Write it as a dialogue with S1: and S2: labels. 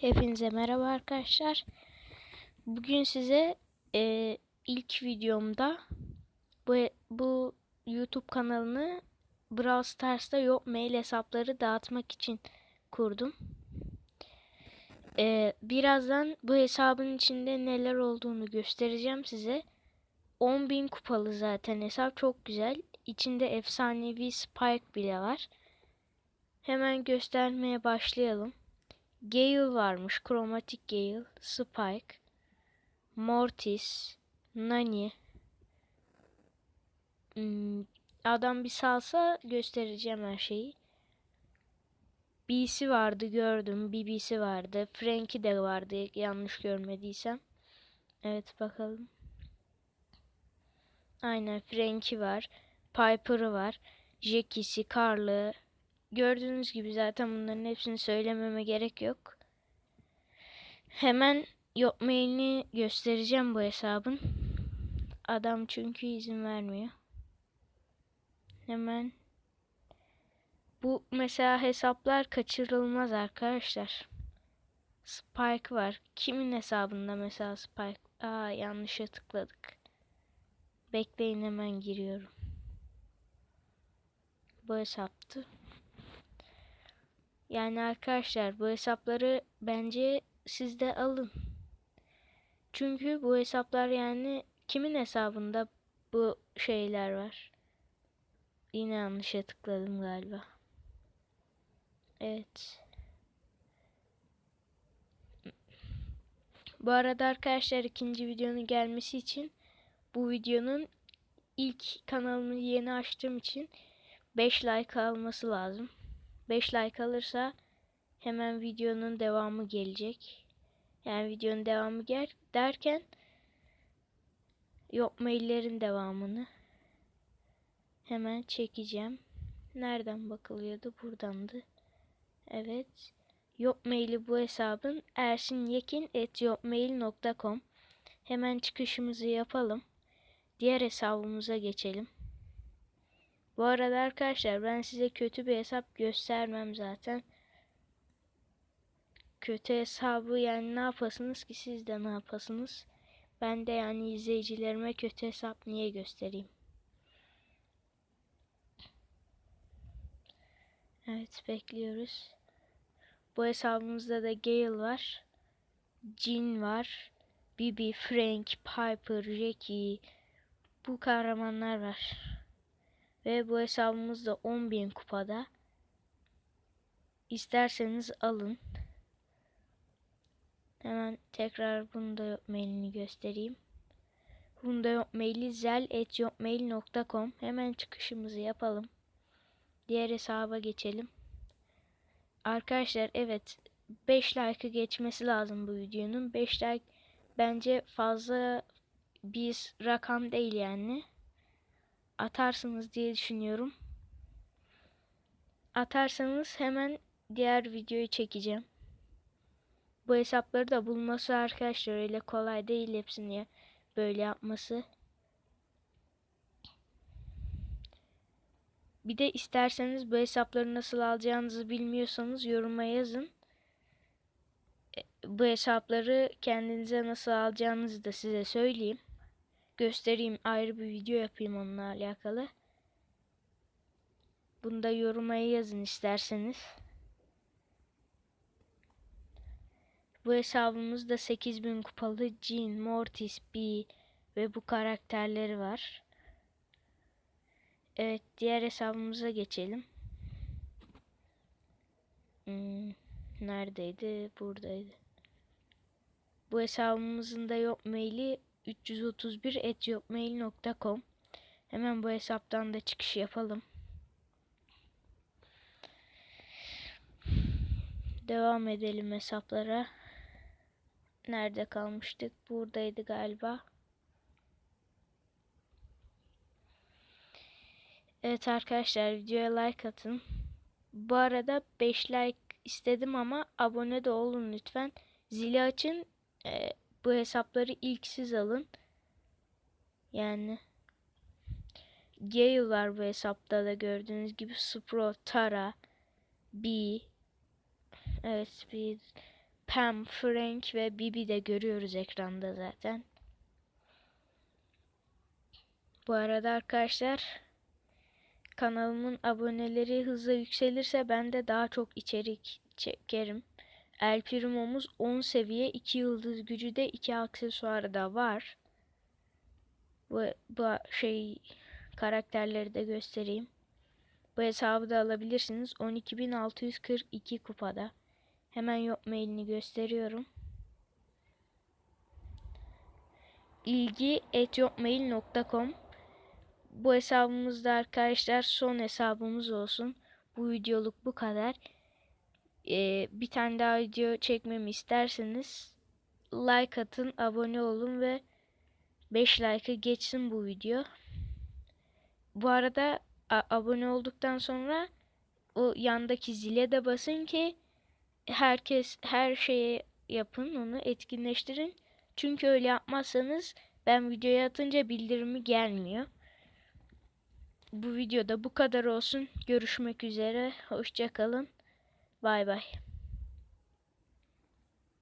S1: Hepinize merhaba arkadaşlar. Bugün size e, ilk videomda bu, bu YouTube kanalını Brawl Stars'ta yok mail hesapları dağıtmak için kurdum. E, birazdan bu hesabın içinde neler olduğunu göstereceğim size. 10.000 kupalı zaten hesap çok güzel. İçinde efsanevi Spike bile var. Hemen göstermeye başlayalım. Gale varmış. Chromatic Gale, Spike, Mortis, Nani. Hmm, adam bir salsa göstereceğim her şeyi. BC vardı gördüm. BB'si vardı. Frankie de vardı yanlış görmediysem. Evet bakalım. Aynen Frankie var. Piper'ı var. Jackie'si, Carl'ı, Gördüğünüz gibi zaten bunların hepsini söylememe gerek yok. Hemen yok mailini göstereceğim bu hesabın. Adam çünkü izin vermiyor. Hemen bu mesela hesaplar kaçırılmaz arkadaşlar. Spike var. Kimin hesabında mesela Spike? Aa yanlışa tıkladık. Bekleyin hemen giriyorum. Bu hesaptı. Yani arkadaşlar bu hesapları bence siz de alın. Çünkü bu hesaplar yani kimin hesabında bu şeyler var. Yine yanlışa tıkladım galiba. Evet. Bu arada arkadaşlar ikinci videonun gelmesi için bu videonun ilk kanalımı yeni açtığım için 5 like alması lazım. 5 like alırsa hemen videonun devamı gelecek. Yani videonun devamı gel derken yok maillerin devamını hemen çekeceğim. Nereden bakılıyordu? Buradandı. Evet. Yok maili bu hesabın ersinyekin.yokmail.com Hemen çıkışımızı yapalım. Diğer hesabımıza geçelim. Bu arada arkadaşlar ben size kötü bir hesap göstermem zaten. Kötü hesabı yani ne yapasınız ki siz de ne yapasınız? Ben de yani izleyicilerime kötü hesap niye göstereyim? Evet bekliyoruz. Bu hesabımızda da Gale var. Jin var. Bibi, Frank, Piper, Jackie. Bu kahramanlar var. Ve bu hesabımız da 10.000 kupada. İsterseniz alın. Hemen tekrar bunu da mailini göstereyim. Bunda yok maili zel.yokmail.com Hemen çıkışımızı yapalım. Diğer hesaba geçelim. Arkadaşlar evet 5 like'ı geçmesi lazım bu videonun. 5 like bence fazla bir rakam değil yani atarsınız diye düşünüyorum. Atarsanız hemen diğer videoyu çekeceğim. Bu hesapları da bulması arkadaşlar öyle kolay değil hepsini böyle yapması. Bir de isterseniz bu hesapları nasıl alacağınızı bilmiyorsanız yoruma yazın. E, bu hesapları kendinize nasıl alacağınızı da size söyleyeyim göstereyim. Ayrı bir video yapayım onunla alakalı. Bunu da yoruma yazın isterseniz. Bu hesabımızda 8000 kupalı Jean, Mortis, B ve bu karakterleri var. Evet diğer hesabımıza geçelim. Hmm, neredeydi? Buradaydı. Bu hesabımızın da yok maili 331 Hemen bu hesaptan da çıkış yapalım. Devam edelim hesaplara. Nerede kalmıştık? Buradaydı galiba. Evet arkadaşlar videoya like atın. Bu arada 5 like istedim ama abone de olun lütfen. Zili açın. Ee, bu hesapları ilk siz alın. Yani Gale var bu hesapta da gördüğünüz gibi Spro, Tara, B Evet B Pam, Frank ve Bibi de görüyoruz ekranda zaten. Bu arada arkadaşlar kanalımın aboneleri hızla yükselirse ben de daha çok içerik çekerim. El Primo'muz 10 seviye, 2 yıldız gücü de 2 aksesuarı da var. Bu, bu şey karakterleri de göstereyim. Bu hesabı da alabilirsiniz. 12.642 kupada. Hemen yok mailini gösteriyorum. ilgi etyopmail.com Bu hesabımızda arkadaşlar son hesabımız olsun. Bu videoluk bu kadar. Ee, bir tane daha video çekmemi isterseniz like atın, abone olun ve 5 like'ı geçsin bu video. Bu arada abone olduktan sonra o yandaki zile de basın ki herkes her şeye yapın onu etkinleştirin. Çünkü öyle yapmazsanız ben videoya atınca bildirimi gelmiyor. Bu videoda bu kadar olsun. Görüşmek üzere. Hoşçakalın. Bay bay.